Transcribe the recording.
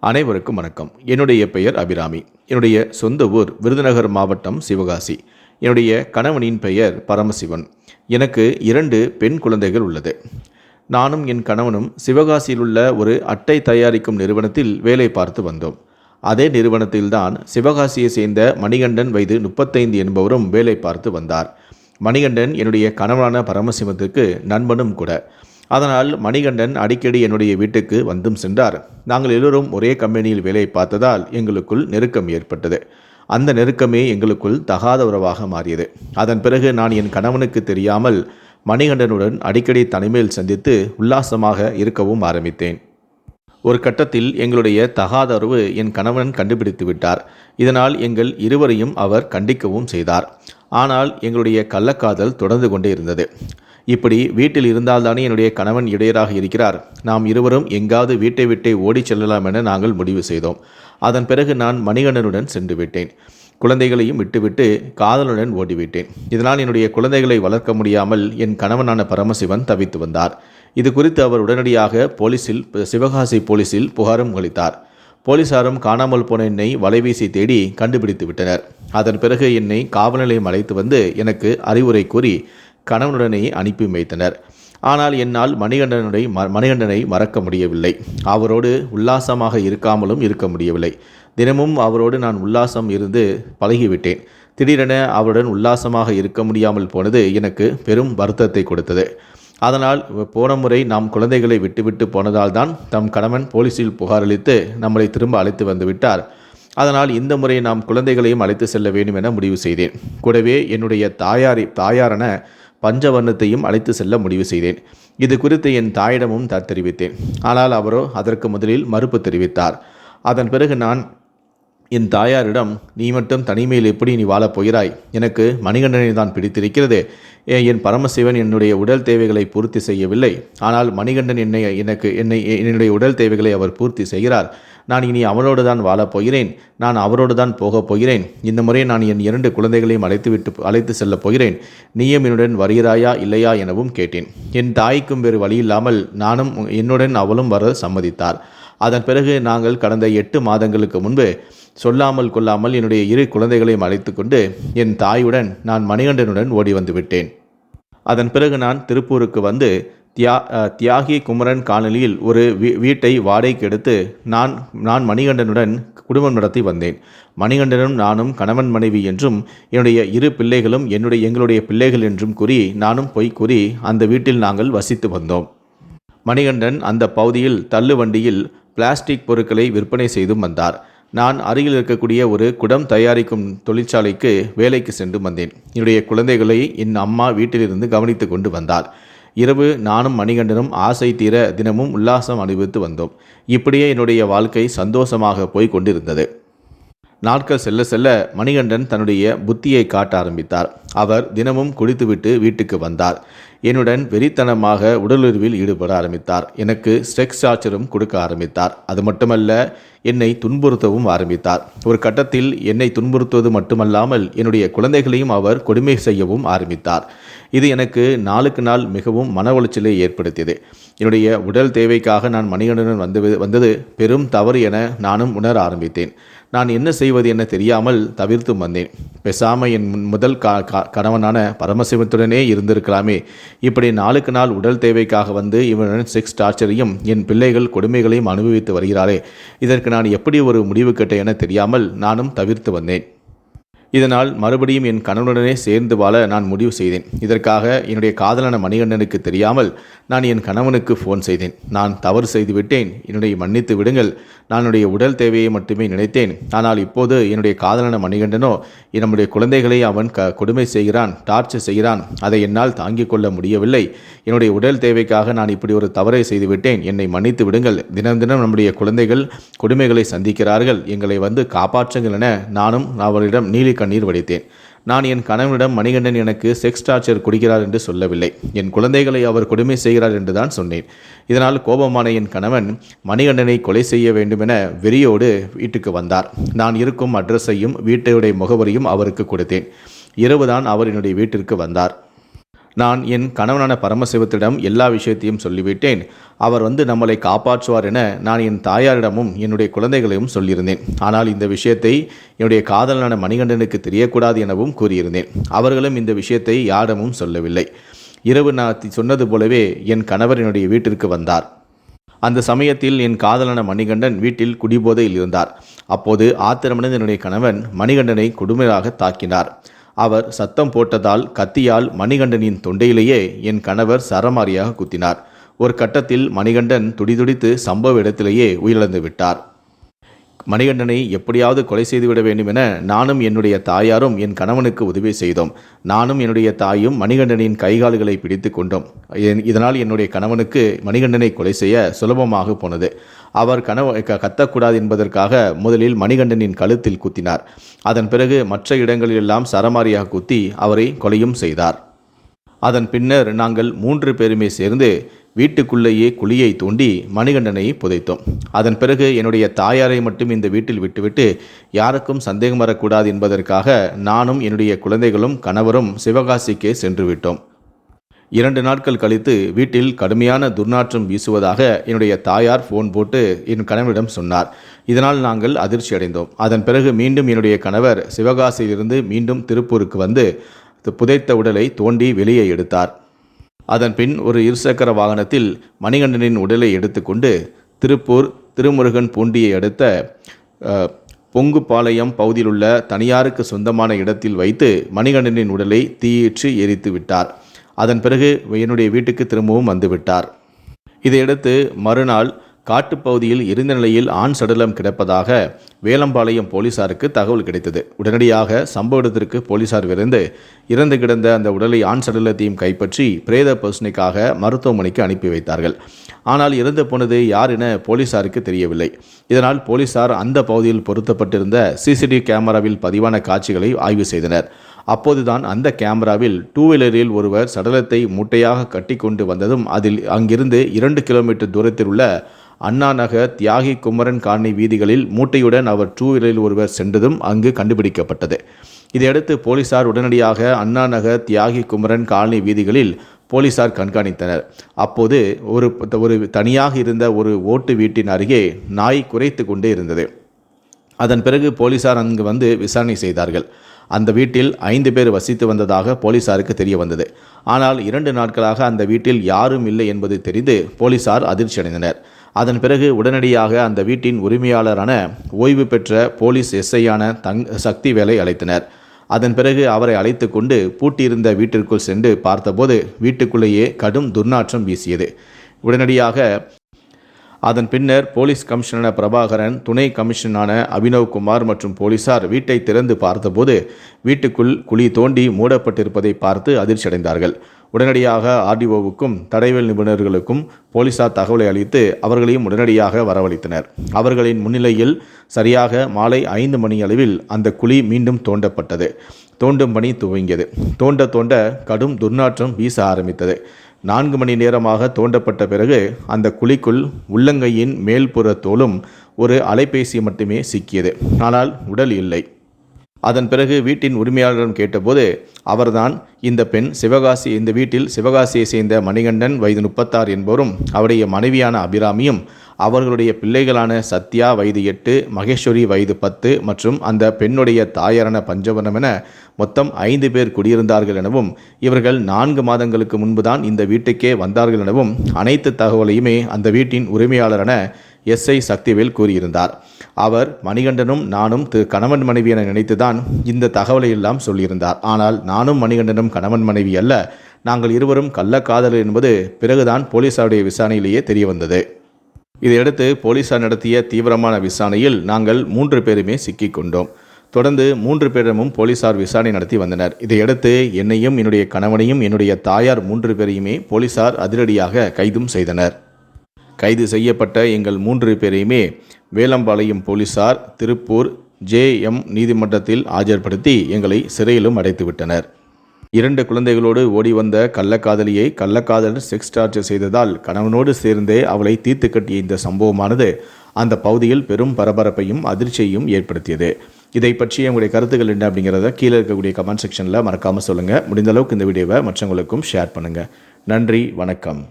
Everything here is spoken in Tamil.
அனைவருக்கும் வணக்கம். என்னுடைய பெயர் அபிராமி. என்னுடைய சொந்த ஊர் விருதுநகர் மாவட்டம் சிவகாசி. என்னுடைய கணவனின் பெயர் பரமசிவன். எனக்கு இரண்டு பெண் குழந்தைகள் உள்ளது. நானும் என் கணவனும் சிவகாசியில் உள்ள ஒரு அட்டை தயாரிக்கும் நிறுவனத்தில் வேலை பார்த்து வந்தோம். அதே நிறுவனத்தில்தான் சிவகாசியை சேர்ந்த மணிகண்டன் வயது முப்பத்தைந்து என்பவரும் வேலை பார்த்து வந்தார். மணிகண்டன் என்னுடைய கணவனான பரமசிவத்திற்கு நண்பனும் கூட. அதனால் மணிகண்டன் அடிக்கடி என்னுடைய வீட்டுக்கு வந்தும் சென்றார். நாங்கள் எல்லோரும் ஒரே கம்பெனியில் வேலை பார்த்ததால் எங்களுக்குள் நெருக்கம் ஏற்பட்டது. அந்த நெருக்கமே எங்களுக்குள் தகாத உறவாக மாறியது. அதன் பிறகு நான் என் கணவனுக்கு தெரியாமல் மணிகண்டனுடன் அடிக்கடி தனிமையில் சந்தித்து உல்லாசமாக இருக்கவும் ஆரம்பித்தேன். ஒரு கட்டத்தில் எங்களுடைய தகாத உறவு என் கணவன் கண்டுபிடித்து விட்டார். இதனால் எங்கள் இருவரையும் அவர் கண்டிக்கவும் செய்தார். ஆனால் எங்களுடைய கள்ளக்காதல் தொடர்ந்து கொண்டே இருந்தது. இப்படி வீட்டில் இருந்தால்தானே என்னுடைய கணவன் இடையராக இருக்கிறார். நாம் இருவரும் எங்காவது வீட்டை விட்டே ஓடிச் செல்லலாம் என நாங்கள் முடிவு செய்தோம். அதன் பிறகு நான் மணிகண்டனுடன் சென்று விட்டேன். குழந்தைகளையும் விட்டுவிட்டு காதலுடன் ஓடிவிட்டேன். இதனால் என்னுடைய குழந்தைகளை வளர்க்க முடியாமல் என் கணவனான பரமசிவன் தவித்து வந்தார். இது குறித்து அவர் உடனடியாக போலீசில் சிவகாசி போலீசில் புகாரும் அளித்தார். போலீசாரும் காணாமல் போன என்னை வலைவீசி தேடி கண்டுபிடித்து விட்டனர். அதன் பிறகு என்னை காவல் நிலையம் அழைத்து வந்து எனக்கு அறிவுரை கூறி கணவனுடனே அனுப்பி வைத்தனர். ஆனால் என்னால் மணிகண்டனுடைய ம மணிகண்டனை மறக்க முடியவில்லை. அவரோடு உல்லாசமாக இருக்காமலும் இருக்க முடியவில்லை. தினமும் அவரோடு நான் உல்லாசம் இருந்து பழகிவிட்டேன். திடீரென அவருடன் உல்லாசமாக இருக்க முடியாமல் போனது எனக்கு பெரும் வருத்தத்தை கொடுத்தது. அதனால் போன முறை நாம் குழந்தைகளை விட்டுவிட்டு போனதால் தான் தம் கணவன் போலீஸில் புகாரளித்து நம்மளை திரும்ப அழைத்து வந்து விட்டார் அதனால் இந்த முறை நாம் குழந்தைகளையும் அழைத்து செல்ல வேண்டும் என முடிவு செய்தேன். கூடவே என்னுடைய தாயாரி தாயாரான பஞ்சவர்ணத்தையும் அழைத்து செல்ல முடிவு செய்தேன். இது குறித்து என் தாயிடமும் தெரிவித்தேன். ஆனால் அவரோ அதற்கு முதலில் மறுப்பு தெரிவித்தார். அதன் பிறகு நான் என் தாயாரிடம் நீ மட்டும் தனிமையில் எப்படி நீ வாழப் போகிறாய்? எனக்கு மணிகண்டனை தான் பிடித்திருக்கிறது. என் பரமசிவன் என்னுடைய உடல் தேவைகளை பூர்த்தி செய்யவில்லை. ஆனால் மணிகண்டன் என்னை எனக்கு என்னை என்னுடைய உடல் தேவைகளை அவர் பூர்த்தி செய்கிறார். நான் இனி அவரோடு தான் வாழப் போகிறேன். நான் அவரோடு தான் போகப் போகிறேன். இந்த முறை நான் என் இரண்டு குழந்தைகளையும் அழைத்துவிட்டு அழைத்து செல்லப் போகிறேன். நீயும் என்னுடன் வருகிறாயா இல்லையா எனவும் கேட்டேன். என் தாய்க்கும் வேறு வழியில்லாமல் நானும் என்னுடன் அவளும் வர சம்மதித்தார். அதன் பிறகு நாங்கள் கடந்த எட்டு மாதங்களுக்கு முன்பு சொல்லாமல் கொள்ளாமல் என்னுடைய இரு குழந்தைகளையும் அழைத்து கொண்டு என் தாயுடன் நான் மணிகண்டனுடன் ஓடி வந்து விட்டேன். அதன் பிறகு நான் திருப்பூருக்கு வந்து தியா தியாகி குமரன் காலனியில் ஒரு வீ வீட்டை வாடகைக்கு எடுத்து நான் நான் மணிகண்டனுடன் குடும்பம் நடத்தி வந்தேன். மணிகண்டனும் நானும் கணவன் மனைவி என்றும் என்னுடைய இரு பிள்ளைகளும் என்னுடைய எங்களுடைய பிள்ளைகள் என்றும் கூறி நானும் பொய் கூறி அந்த வீட்டில் நாங்கள் வசித்து வந்தோம். மணிகண்டன் அந்த பகுதியில் தள்ளு வண்டியில் பிளாஸ்டிக் பொருட்களை விற்பனை செய்தும் வந்தார். நான் அருகில் இருக்கக்கூடிய ஒரு குடம் தயாரிக்கும் தொழிற்சாலைக்கு வேலைக்கு சென்று வந்தேன். என்னுடைய குழந்தைகளை என் அம்மா வீட்டிலிருந்து கவனித்து கொண்டு வந்தார் இரவு நானும் மணிகண்டனும் ஆசை தீர தினமும் உல்லாசம் அனுபவித்து வந்தோம். இப்படியே என்னுடைய வாழ்க்கை சந்தோஷமாக போய் கொண்டிருந்தது. நாட்கள் செல்ல செல்ல மணிகண்டன் தன்னுடைய புத்தியை காட்ட ஆரம்பித்தார். அவர் தினமும் குடித்துவிட்டு வீட்டுக்கு வந்தார். என்னுடன் வெறித்தனமாக உடலுறவில் ஈடுபட ஆரம்பித்தார். எனக்கு ஸ்ட்ரெக்ஸ் சார்ஜரும் கொடுக்க ஆரம்பித்தார். அது மட்டுமல்ல என்னை துன்புறுத்தவும் ஆரம்பித்தார். ஒரு கட்டத்தில் என்னை துன்புறுத்துவது மட்டுமல்லாமல் என்னுடைய குழந்தைகளையும் அவர் கொடுமை செய்யவும் ஆரம்பித்தார். இது எனக்கு நாளுக்கு நாள் மிகவும் மன உளைச்சலை ஏற்படுத்தியது. என்னுடைய உடல் தேவைக்காக நான் மணிகண்டனுடன் வந்து வந்தது பெரும் தவறு என நானும் உணர ஆரம்பித்தேன். நான் என்ன செய்வது என தெரியாமல் தவிர்த்து வந்தேன். பேசாமல் என் முதல் கா கணவனான பரமசிவத்துடனே இருந்திருக்கலாமே. இப்படி நாளுக்கு நாள் உடல் தேவைக்காக வந்து இவனுடன் செக்ஸ் டார்ச்சரையும் என் பிள்ளைகள் கொடுமைகளையும் அனுபவித்து வருகிறாரே இதற்கு நான் எப்படி ஒரு முடிவு கேட்டேன் என தெரியாமல் நானும் தவிர்த்து வந்தேன். இதனால் மறுபடியும் என் கணவனுடனே சேர்ந்து வாழ நான் முடிவு செய்தேன். இதற்காக என்னுடைய காதலான மணிகண்டனுக்கு தெரியாமல் நான் என் கணவனுக்கு ஃபோன் செய்தேன். நான் தவறு செய்து விட்டேன். என்னுடைய மன்னித்து விடுங்கள். நான் என்னுடைய உடல் தேவையை மட்டுமே நினைத்தேன். ஆனால் இப்போது என்னுடைய காதலான மணிகண்டனோ என்னுடைய குழந்தைகளை அவன் க கொடுமை செய்கிறான் டார்ச்சர் செய்கிறான். அதை என்னால் தாங்கிக் கொள்ள முடியவில்லை. என்னுடைய உடல் தேவைக்காக நான் இப்படி ஒரு தவறை செய்துவிட்டேன் என்னை மன்னித்து விடுங்கள். தினம் தினம் நம்முடைய குழந்தைகள் கொடுமைகளை சந்திக்கிறார்கள். எங்களை வந்து காப்பாற்றுங்கள் என நானும் அவரிடம் நீலி கண்ணீர் வடித்தேன். நான் என் கணவனிடம் மணிகண்டன் எனக்கு செக்ஸ் டார்ச்சர் குடிக்கிறார் என்று சொல்லவில்லை. என் குழந்தைகளை அவர் கொடுமை செய்கிறார் என்று தான் சொன்னேன். இதனால் கோபமான என் கணவன் மணிகண்டனை கொலை செய்ய வேண்டுமென வெறியோடு வீட்டுக்கு வந்தார். நான் இருக்கும் அட்ரஸையும் வீட்டையுடைய முகவரியும் அவருக்கு கொடுத்தேன். இரவுதான் அவர் என்னுடைய வீட்டிற்கு வந்தார். நான் என் கணவனான பரமசிவத்திடம் எல்லா விஷயத்தையும் சொல்லிவிட்டேன். அவர் வந்து நம்மளை காப்பாற்றுவார் என நான் என் தாயாரிடமும் என்னுடைய குழந்தைகளையும் சொல்லியிருந்தேன். ஆனால் இந்த விஷயத்தை என்னுடைய காதலனான மணிகண்டனுக்கு தெரியக்கூடாது எனவும் கூறியிருந்தேன். அவர்களும் இந்த விஷயத்தை யாரிடமும் சொல்லவில்லை. இரவு நான் சொன்னது போலவே என் கணவர் என்னுடைய வீட்டிற்கு வந்தார். அந்த சமயத்தில் என் காதலன மணிகண்டன் வீட்டில் குடிபோதையில் இருந்தார். அப்போது ஆத்திரமடைந்த என்னுடைய கணவன் மணிகண்டனை கொடுமையாக தாக்கினார். அவர் சத்தம் போட்டதால் கத்தியால் மணிகண்டனின் தொண்டையிலேயே என் கணவர் சரமாரியாக குத்தினார். ஒரு கட்டத்தில் மணிகண்டன் துடிதுடித்து சம்பவ இடத்திலேயே உயிரிழந்து விட்டார். மணிகண்டனை எப்படியாவது கொலை செய்துவிட வேண்டும் என நானும் என்னுடைய தாயாரும் என் கணவனுக்கு உதவி செய்தோம். நானும் என்னுடைய தாயும் மணிகண்டனின் கைகால்களை பிடித்து கொண்டோம். இதனால் என்னுடைய கணவனுக்கு மணிகண்டனை கொலை செய்ய சுலபமாக போனது. அவர் கனவு கத்தக்கூடாது என்பதற்காக முதலில் மணிகண்டனின் கழுத்தில் குத்தினார். அதன் பிறகு மற்ற இடங்களிலெல்லாம் சரமாரியாக குத்தி அவரை கொலையும் செய்தார். அதன் பின்னர் நாங்கள் மூன்று பேருமே சேர்ந்து வீட்டுக்குள்ளேயே குழியை தோண்டி மணிகண்டனை புதைத்தோம். அதன் பிறகு என்னுடைய தாயாரை மட்டும் இந்த வீட்டில் விட்டுவிட்டு யாருக்கும் சந்தேகம் வரக்கூடாது என்பதற்காக நானும் என்னுடைய குழந்தைகளும் கணவரும் சிவகாசிக்கே சென்று விட்டோம் இரண்டு நாட்கள் கழித்து வீட்டில் கடுமையான துர்நாற்றம் வீசுவதாக என்னுடைய தாயார் ஃபோன் போட்டு என் கணவரிடம் சொன்னார். இதனால் நாங்கள் அதிர்ச்சி அடைந்தோம். அதன் பிறகு மீண்டும் என்னுடைய கணவர் சிவகாசியிலிருந்து மீண்டும் திருப்பூருக்கு வந்து புதைத்த உடலை தோண்டி வெளியே எடுத்தார். அதன் பின் ஒரு இருசக்கர வாகனத்தில் மணிகண்டனின் உடலை எடுத்துக்கொண்டு திருப்பூர் திருமுருகன் பூண்டியை அடுத்த பொங்குபாளையம் பகுதியில் உள்ள தனியாருக்கு சொந்தமான இடத்தில் வைத்து மணிகண்டனின் உடலை தீயிற்று எரித்து விட்டார். அதன் பிறகு என்னுடைய வீட்டுக்கு திரும்பவும் வந்துவிட்டார் இதையடுத்து மறுநாள் காட்டுப்பகுதியில் இருந்த நிலையில் ஆண் சடலம் கிடப்பதாக வேலம்பாளையம் போலீசாருக்கு தகவல் கிடைத்தது. உடனடியாக சம்பவ இடத்திற்கு போலீசார் விரைந்து இறந்து கிடந்த அந்த உடலை ஆண் சடலத்தையும் கைப்பற்றி பிரேத பசுனைக்காக மருத்துவமனைக்கு அனுப்பி வைத்தார்கள். ஆனால் இறந்து போனது யார் என போலீசாருக்கு தெரியவில்லை. இதனால் போலீசார் அந்த பகுதியில் பொருத்தப்பட்டிருந்த சிசிடிவி கேமராவில் பதிவான காட்சிகளை ஆய்வு செய்தனர். அப்போதுதான் அந்த கேமராவில் டூ வீலரில் ஒருவர் சடலத்தை மூட்டையாக கட்டி கொண்டு வந்ததும் அதில் அங்கிருந்து இரண்டு கிலோமீட்டர் தூரத்தில் உள்ள அண்ணா நகர் தியாகி குமரன் காலனி வீதிகளில் மூட்டையுடன் அவர் டூ வீலரில் ஒருவர் சென்றதும் அங்கு கண்டுபிடிக்கப்பட்டது. இதையடுத்து போலீசார் உடனடியாக அண்ணா நகர் தியாகி குமரன் காலனி வீதிகளில் போலீசார் கண்காணித்தனர். அப்போது ஒரு ஒரு தனியாக இருந்த ஒரு ஓட்டு வீட்டின் அருகே நாய் குறைத்து கொண்டே இருந்தது. அதன் பிறகு போலீசார் அங்கு வந்து விசாரணை செய்தார்கள். அந்த வீட்டில் ஐந்து பேர் வசித்து வந்ததாக போலீசாருக்கு தெரிய வந்தது ஆனால் இரண்டு நாட்களாக அந்த வீட்டில் யாரும் இல்லை என்பது தெரிந்து போலீசார் அதிர்ச்சி அடைந்தனர் அதன் பிறகு உடனடியாக அந்த வீட்டின் உரிமையாளரான ஓய்வு பெற்ற போலீஸ் எஸ்ஐயான தங் சக்தி வேலை அழைத்தனர். அதன் பிறகு அவரை அழைத்து கொண்டு பூட்டியிருந்த வீட்டிற்குள் சென்று பார்த்தபோது வீட்டுக்குள்ளேயே கடும் துர்நாற்றம் வீசியது. உடனடியாக அதன் பின்னர் போலீஸ் கமிஷனர் பிரபாகரன் துணை கமிஷனான அபினவ்குமார் மற்றும் போலீசார் வீட்டை திறந்து பார்த்தபோது வீட்டுக்குள் குழி தோண்டி மூடப்பட்டிருப்பதை பார்த்து அதிர்ச்சியடைந்தார்கள். உடனடியாக ஆர்டிஓவுக்கும் தடைவேல் நிபுணர்களுக்கும் போலீசார் தகவலை அளித்து அவர்களையும் உடனடியாக வரவழைத்தனர். அவர்களின் முன்னிலையில் சரியாக மாலை ஐந்து மணி அளவில் அந்த குழி மீண்டும் தோண்டப்பட்டது. தோண்டும் பணி துவங்கியது. தோண்ட தோண்ட கடும் துர்நாற்றம் வீச ஆரம்பித்தது. நான்கு மணி நேரமாக தோண்டப்பட்ட பிறகு அந்த குழிக்குள் உள்ளங்கையின் மேல்புற தோலும் ஒரு அலைபேசி மட்டுமே சிக்கியது. ஆனால் உடல் இல்லை. அதன் பிறகு வீட்டின் உரிமையாளரிடம் கேட்டபோது அவர்தான் இந்த பெண் சிவகாசி இந்த வீட்டில் சிவகாசியை சேர்ந்த மணிகண்டன் வயது முப்பத்தாறு என்பவரும் அவருடைய மனைவியான அபிராமியும் அவர்களுடைய பிள்ளைகளான சத்யா வயது எட்டு மகேஸ்வரி வயது பத்து மற்றும் அந்த பெண்ணுடைய தாயாரான பஞ்சவனம் என மொத்தம் ஐந்து பேர் குடியிருந்தார்கள் எனவும் இவர்கள் நான்கு மாதங்களுக்கு முன்புதான் இந்த வீட்டுக்கே வந்தார்கள் எனவும் அனைத்து தகவலையுமே அந்த வீட்டின் உரிமையாளரான எஸ்ஐ சக்திவேல் கூறியிருந்தார். அவர் மணிகண்டனும் நானும் திரு கணவன் மனைவி என நினைத்துதான் இந்த தகவலை எல்லாம் சொல்லியிருந்தார். ஆனால் நானும் மணிகண்டனும் கணவன் மனைவி அல்ல. நாங்கள் இருவரும் கள்ளக்காதல் என்பது பிறகுதான் போலீசாருடைய விசாரணையிலேயே தெரிய வந்தது இதையடுத்து போலீசார் நடத்திய தீவிரமான விசாரணையில் நாங்கள் மூன்று பேருமே சிக்கிக்கொண்டோம். தொடர்ந்து மூன்று பேரிடமும் போலீசார் விசாரணை நடத்தி வந்தனர். இதையடுத்து என்னையும் என்னுடைய கணவனையும் என்னுடைய தாயார் மூன்று பேரையுமே போலீசார் அதிரடியாக கைதும் செய்தனர். கைது செய்யப்பட்ட எங்கள் மூன்று பேரையுமே வேலம்பாளையம் போலீசார் திருப்பூர் ஜேஎம் நீதிமன்றத்தில் ஆஜர்படுத்தி எங்களை சிறையிலும் அடைத்துவிட்டனர். இரண்டு குழந்தைகளோடு ஓடி வந்த கள்ளக்காதலியை கள்ளக்காதலர் செக்ஸ் டார்ச்சர் செய்ததால் கணவனோடு சேர்ந்தே அவளை தீர்த்து கட்டிய இந்த சம்பவமானது அந்த பகுதியில் பெரும் பரபரப்பையும் அதிர்ச்சியையும் ஏற்படுத்தியது. இதை பற்றி உங்களுடைய கருத்துக்கள் என்ன அப்படிங்கிறத கீழே இருக்கக்கூடிய கமெண்ட் செக்ஷனில் மறக்காமல் சொல்லுங்கள் முடிந்த அளவுக்கு இந்த வீடியோவை மற்றவங்களுக்கும் ஷேர் பண்ணுங்கள் நன்றி வணக்கம்.